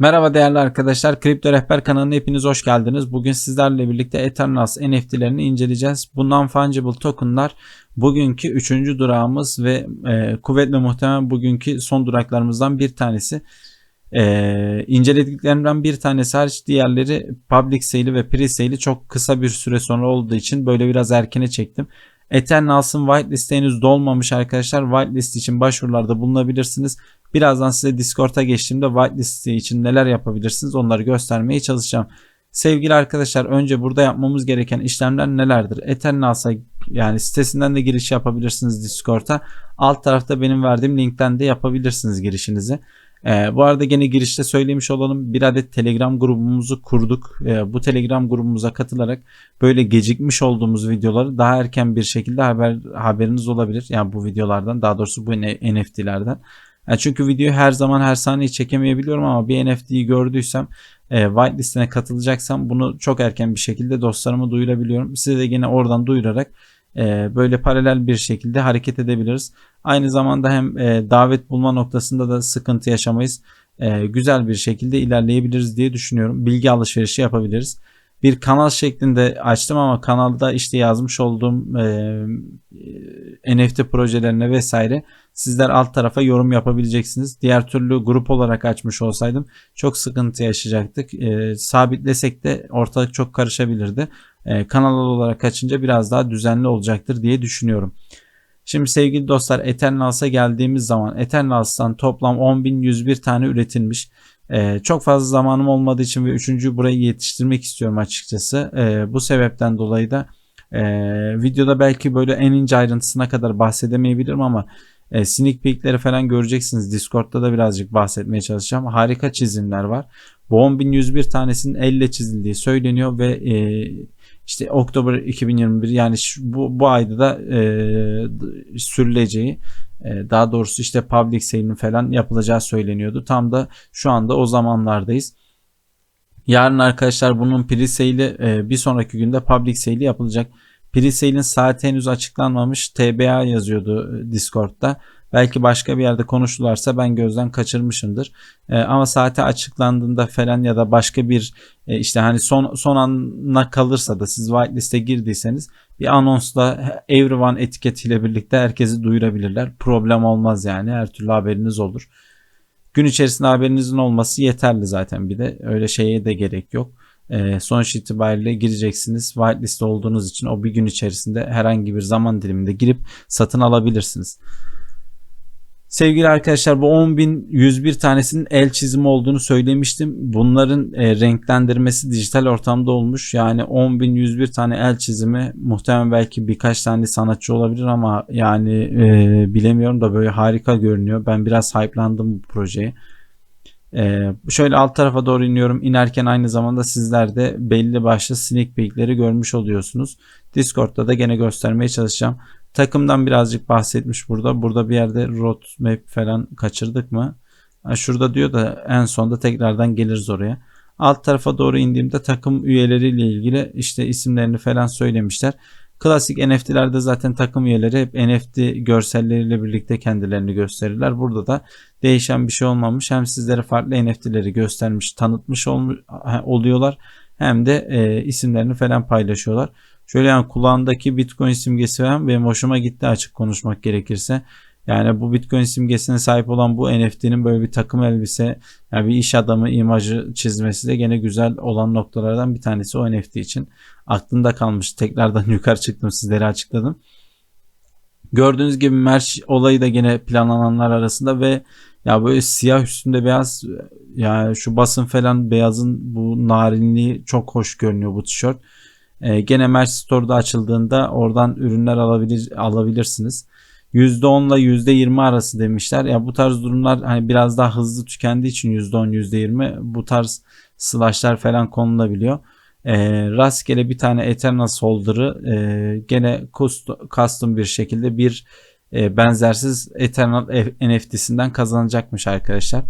Merhaba değerli arkadaşlar. Kripto Rehber kanalına hepiniz hoş geldiniz. Bugün sizlerle birlikte Eternals NFT'lerini inceleyeceğiz. Bundan fungible tokenlar bugünkü üçüncü durağımız ve e, kuvvetle muhtemelen bugünkü son duraklarımızdan bir tanesi. E, incelediklerimden bir tanesi hariç diğerleri public sale'i ve pre sale'i çok kısa bir süre sonra olduğu için böyle biraz erkene çektim. Eternals'ın whitelist henüz dolmamış arkadaşlar. Whitelist için başvurularda bulunabilirsiniz. Birazdan size Discord'a geçtiğimde whitelist için neler yapabilirsiniz onları göstermeye çalışacağım. Sevgili arkadaşlar önce burada yapmamız gereken işlemler nelerdir? Eternals'a yani sitesinden de giriş yapabilirsiniz Discord'a. Alt tarafta benim verdiğim linkten de yapabilirsiniz girişinizi. Ee, bu arada gene girişte söylemiş olalım bir adet Telegram grubumuzu kurduk. Ee, bu Telegram grubumuza katılarak böyle gecikmiş olduğumuz videoları daha erken bir şekilde haber haberiniz olabilir. Yani bu videolardan daha doğrusu bu NFT'lerden. Yani çünkü videoyu her zaman her saniye çekemeyebiliyorum ama bir NFT'yi gördüysem e, whitelist'ine katılacaksam bunu çok erken bir şekilde dostlarıma duyurabiliyorum. Size de yine oradan duyurarak e, böyle paralel bir şekilde hareket edebiliriz. Aynı zamanda hem e, davet bulma noktasında da sıkıntı yaşamayız. E, güzel bir şekilde ilerleyebiliriz diye düşünüyorum. Bilgi alışverişi yapabiliriz. Bir kanal şeklinde açtım ama kanalda işte yazmış olduğum e, NFT projelerine vesaire sizler alt tarafa yorum yapabileceksiniz. Diğer türlü grup olarak açmış olsaydım çok sıkıntı yaşayacaktık. E, sabitlesek de ortalık çok karışabilirdi. E, kanal olarak açınca biraz daha düzenli olacaktır diye düşünüyorum. Şimdi sevgili dostlar Eternals'a geldiğimiz zaman Eternals'tan toplam 10.101 tane üretilmiş. Ee, çok fazla zamanım olmadığı için ve üçüncü burayı yetiştirmek istiyorum açıkçası. Ee, bu sebepten dolayı da e, videoda belki böyle en ince ayrıntısına kadar bahsedemeyebilirim ama e, sneak peekleri falan göreceksiniz. Discord'da da birazcık bahsetmeye çalışacağım. Harika çizimler var. Bu 10.101 tanesinin elle çizildiği söyleniyor ve e, işte Oktober 2021 yani bu, bu ayda da e, sürüleceği e, daha doğrusu işte public sale'in falan yapılacağı söyleniyordu. Tam da şu anda o zamanlardayız. Yarın arkadaşlar bunun pre-sale'i e, bir sonraki günde public sale'i yapılacak. Pre-sale'in saati henüz açıklanmamış. TBA yazıyordu e, Discord'da. Belki başka bir yerde konuştularsa ben gözden kaçırmışımdır. E, ama saati açıklandığında falan ya da başka bir e, işte hani son son ana kalırsa da siz whitelist'e girdiyseniz bir anonsla everyone etiketiyle birlikte herkesi duyurabilirler. Problem olmaz yani. Her türlü haberiniz olur. Gün içerisinde haberinizin olması yeterli zaten bir de. Öyle şeye de gerek yok. E, sonuç itibariyle gireceksiniz. Whitelist olduğunuz için o bir gün içerisinde herhangi bir zaman diliminde girip satın alabilirsiniz. Sevgili arkadaşlar bu 10.101 tanesinin el çizimi olduğunu söylemiştim. Bunların e, renklendirmesi dijital ortamda olmuş. Yani 10.101 tane el çizimi muhtemelen belki birkaç tane sanatçı olabilir ama yani e, bilemiyorum da böyle harika görünüyor. Ben biraz hype'landım bu projeye. E, şöyle alt tarafa doğru iniyorum. İnerken aynı zamanda sizler de belli başlı sneak peekleri görmüş oluyorsunuz. Discord'da da gene göstermeye çalışacağım. Takımdan birazcık bahsetmiş burada. Burada bir yerde roadmap falan kaçırdık mı? Şurada diyor da en sonda tekrardan geliriz oraya. Alt tarafa doğru indiğimde takım üyeleriyle ilgili işte isimlerini falan söylemişler. Klasik NFT'lerde zaten takım üyeleri hep NFT görselleriyle birlikte kendilerini gösterirler. Burada da değişen bir şey olmamış. Hem sizlere farklı NFT'leri göstermiş, tanıtmış oluyorlar. Hem de e, isimlerini falan paylaşıyorlar. Şöyle yani kulağındaki Bitcoin simgesi falan benim hoşuma gitti açık konuşmak gerekirse. Yani bu Bitcoin simgesine sahip olan bu NFT'nin böyle bir takım elbise, yani bir iş adamı imajı çizmesi de gene güzel olan noktalardan bir tanesi o NFT için. Aklımda kalmış. Tekrardan yukarı çıktım sizlere açıkladım. Gördüğünüz gibi merch olayı da gene planlananlar arasında ve ya böyle siyah üstünde beyaz yani şu basın falan beyazın bu narinliği çok hoş görünüyor bu tişört. E, gene Merch Store'da açıldığında oradan ürünler alabilir alabilirsiniz. %10 ile %20 arası demişler. Ya bu tarz durumlar hani biraz daha hızlı tükendiği için %10 %20 bu tarz slashlar falan konulabiliyor. E, rastgele bir tane Eternal Holder'ı e, gene custom bir şekilde bir e, benzersiz Eternal NFT'sinden kazanacakmış arkadaşlar.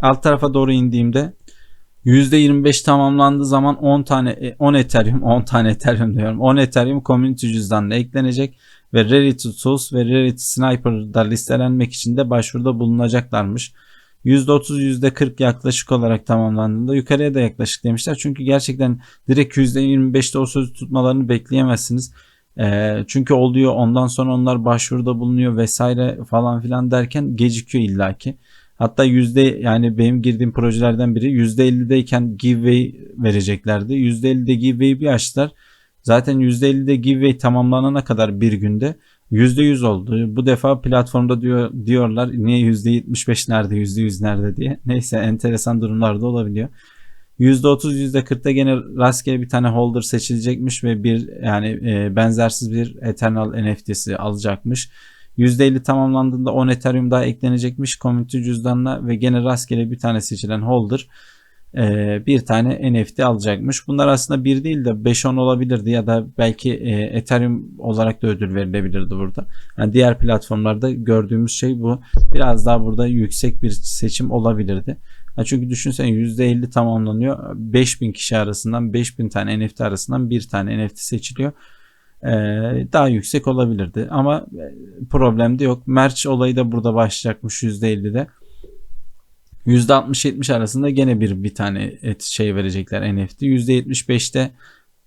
Alt tarafa doğru indiğimde %25 tamamlandığı zaman 10 tane 10 e, Ethereum 10 tane Ethereum diyorum. 10 Ethereum community cüzdanına eklenecek ve Rarity Tools ve Rarity Sniper'da listelenmek için de başvuruda bulunacaklarmış. %30 %40 yaklaşık olarak tamamlandığında yukarıya da yaklaşık demişler. Çünkü gerçekten direkt %25'te o sözü tutmalarını bekleyemezsiniz. E, çünkü oluyor ondan sonra onlar başvuruda bulunuyor vesaire falan filan derken gecikiyor illaki. Hatta yüzde yani benim girdiğim projelerden biri yüzde 50'deyken giveaway vereceklerdi. Yüzde 50'de giveaway bir açtılar. Zaten yüzde 50'de giveaway tamamlanana kadar bir günde yüzde 100 oldu. Bu defa platformda diyor diyorlar niye yüzde 75 nerede yüzde 100 nerede diye. Neyse enteresan durumlar da olabiliyor. %30 %40'da gene rastgele bir tane holder seçilecekmiş ve bir yani e, benzersiz bir Eternal NFT'si alacakmış. %50 tamamlandığında 10 Ethereum daha eklenecekmiş community cüzdanına ve gene rastgele bir tane seçilen holder bir tane NFT alacakmış. Bunlar aslında bir değil de 5-10 olabilirdi ya da belki e, Ethereum olarak da ödül verilebilirdi burada. Yani diğer platformlarda gördüğümüz şey bu. Biraz daha burada yüksek bir seçim olabilirdi. çünkü düşünsene %50 tamamlanıyor. 5000 kişi arasından 5000 tane NFT arasından bir tane NFT seçiliyor. Ee, daha yüksek olabilirdi. Ama e, problem de yok. Merch olayı da burada başlayacakmış %50'de. %60-70 arasında gene bir bir tane et şey verecekler NFT. %75'te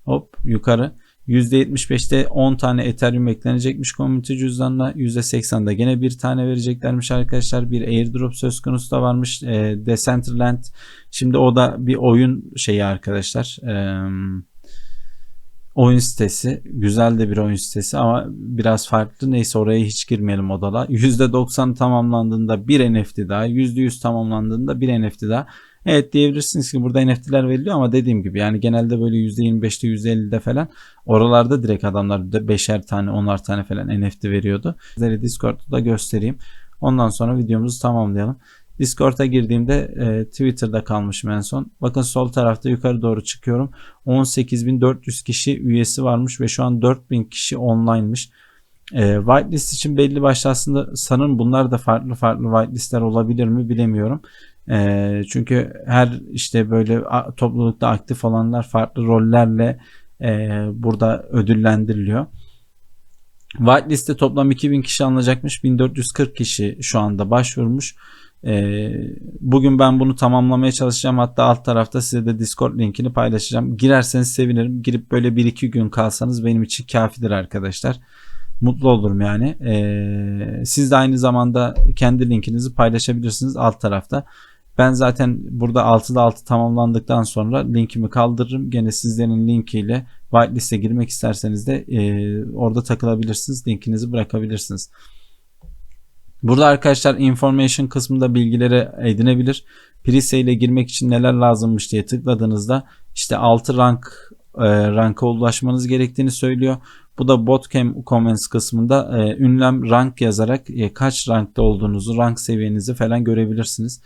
hop yukarı. %75'te 10 tane Ethereum eklenecekmiş community cüzdanına. %80'da gene bir tane vereceklermiş arkadaşlar. Bir airdrop söz konusu da varmış. E, Decentraland. Şimdi o da bir oyun şeyi arkadaşlar. Eee oyun sitesi. Güzel de bir oyun sitesi ama biraz farklı. Neyse oraya hiç girmeyelim odala. %90 tamamlandığında bir NFT daha. %100 tamamlandığında bir NFT daha. Evet diyebilirsiniz ki burada NFT'ler veriliyor ama dediğim gibi yani genelde böyle %25'te %50'de falan oralarda direkt adamlar 5'er tane 10'ar tane falan NFT veriyordu. Sizlere Discord'da da göstereyim. Ondan sonra videomuzu tamamlayalım. Discord'a girdiğimde e, Twitter'da kalmışım en son. Bakın sol tarafta yukarı doğru çıkıyorum. 18.400 kişi üyesi varmış ve şu an 4.000 kişi online'mış. E, whitelist için belli başlı aslında sanırım bunlar da farklı farklı whitelistler olabilir mi bilemiyorum. E, çünkü her işte böyle toplulukta aktif olanlar farklı rollerle e, burada ödüllendiriliyor. Whitelist'te toplam 2000 kişi alınacakmış. 1440 kişi şu anda başvurmuş. Ee, bugün ben bunu tamamlamaya çalışacağım. Hatta alt tarafta size de Discord linkini paylaşacağım. Girerseniz sevinirim. Girip böyle 1-2 gün kalsanız benim için kafidir arkadaşlar. Mutlu olurum yani. Ee, siz de aynı zamanda kendi linkinizi paylaşabilirsiniz alt tarafta. Ben zaten burada 6'da 6 tamamlandıktan sonra linkimi kaldırırım. Gene sizlerin linkiyle whitelist'e girmek isterseniz de e, orada takılabilirsiniz. Linkinizi bırakabilirsiniz. Burada arkadaşlar information kısmında bilgileri edinebilir. Prise ile girmek için neler lazımmış diye tıkladığınızda işte 6 rank e, ranka ulaşmanız gerektiğini söylüyor. Bu da botcam comments kısmında e, ünlem rank yazarak e, kaç rankta olduğunuzu, rank seviyenizi falan görebilirsiniz.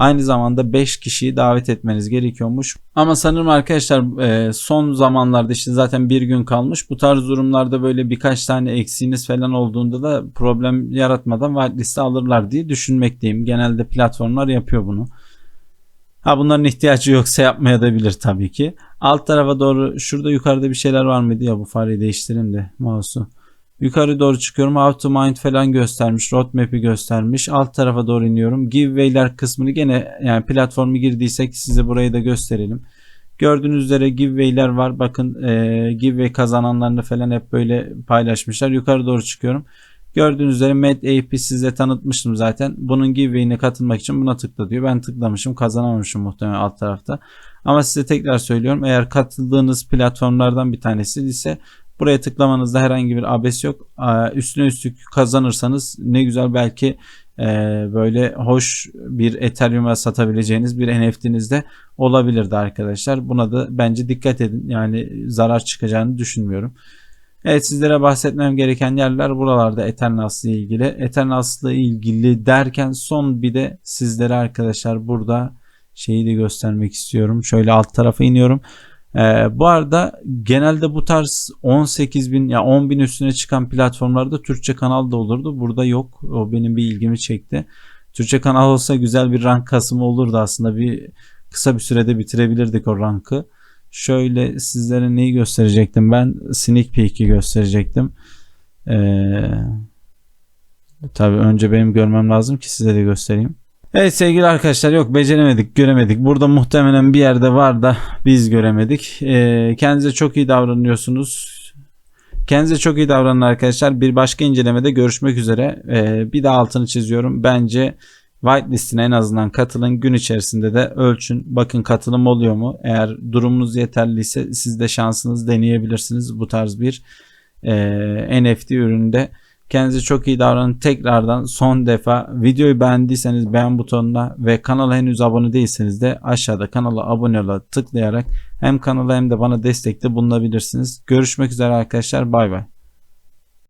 Aynı zamanda 5 kişiyi davet etmeniz gerekiyormuş. Ama sanırım arkadaşlar e, son zamanlarda işte zaten bir gün kalmış. Bu tarz durumlarda böyle birkaç tane eksiğiniz falan olduğunda da problem yaratmadan whitelist'e alırlar diye düşünmekteyim. Genelde platformlar yapıyor bunu. Ha bunların ihtiyacı yoksa yapmaya da bilir tabii ki. Alt tarafa doğru şurada yukarıda bir şeyler var mıydı ya bu fareyi değiştireyim de mouse'u. Yukarı doğru çıkıyorum. How to mind falan göstermiş. Roadmap'i göstermiş. Alt tarafa doğru iniyorum. Giveaway'ler kısmını gene yani platformu girdiysek size burayı da gösterelim. Gördüğünüz üzere giveaway'ler var. Bakın e, giveaway kazananlarını falan hep böyle paylaşmışlar. Yukarı doğru çıkıyorum. Gördüğünüz üzere Med AP size tanıtmıştım zaten. Bunun giveaway'ine katılmak için buna tıkla diyor. Ben tıklamışım kazanamamışım muhtemelen alt tarafta. Ama size tekrar söylüyorum. Eğer katıldığınız platformlardan bir tanesi ise Buraya tıklamanızda herhangi bir abes yok. Üstüne üstlük kazanırsanız ne güzel belki e, böyle hoş bir Ethereum'a satabileceğiniz bir NFT'niz de olabilirdi arkadaşlar. Buna da bence dikkat edin. Yani zarar çıkacağını düşünmüyorum. Evet sizlere bahsetmem gereken yerler buralarda Eternals ile ilgili. Eternals ile ilgili derken son bir de sizlere arkadaşlar burada şeyi de göstermek istiyorum. Şöyle alt tarafa iniyorum. Ee, bu arada genelde bu tarz 18 bin ya 10 bin üstüne çıkan platformlarda Türkçe kanal da olurdu. Burada yok. O benim bir ilgimi çekti. Türkçe kanal olsa güzel bir rank kasımı olurdu aslında. Bir kısa bir sürede bitirebilirdik o rankı. Şöyle sizlere neyi gösterecektim? Ben sneak peek'i gösterecektim. Ee, tabii önce benim görmem lazım ki size de göstereyim. Evet sevgili arkadaşlar yok beceremedik göremedik. Burada muhtemelen bir yerde var da biz göremedik. Ee, kendinize çok iyi davranıyorsunuz. Kendinize çok iyi davranın arkadaşlar. Bir başka incelemede görüşmek üzere. Ee, bir de altını çiziyorum. Bence whitelist'ine en azından katılın. Gün içerisinde de ölçün. Bakın katılım oluyor mu? Eğer durumunuz yeterliyse siz de şansınız deneyebilirsiniz. Bu tarz bir e, NFT üründe. Kendinize çok iyi davranın. Tekrardan son defa videoyu beğendiyseniz beğen butonuna ve kanala henüz abone değilseniz de aşağıda kanala abone ola tıklayarak hem kanala hem de bana destekte bulunabilirsiniz. Görüşmek üzere arkadaşlar. Bay bay.